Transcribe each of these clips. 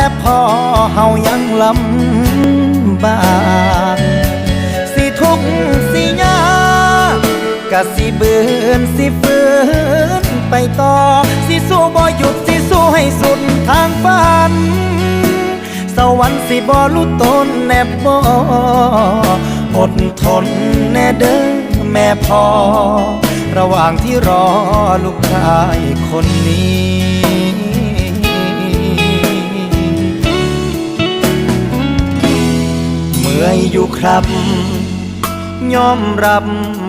และพ่อเฮายังลำบากสิทุกสิยากะสิเบือนสิฝืนไปต่อ สิสู้บ่หยุดสิสู้ให้สุดทางฝัน สวรรค์สิบ่รู้ตนแนบบ่อดทนแน่เด้อแม่พ่อระหว่างที่รอลูกชายคนนี้ อยอยู่ครับยอมรับ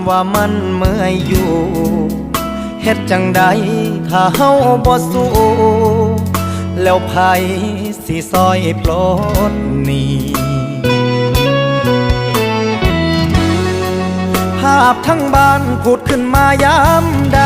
ว่ามันเมื่อยอยู่เฮ็ดจังใดถ้าเฮาบ่สู้ แล้วไผสิซอยปลดหนี้ภาพทั้งบ้านผุดขึ้นมายามใด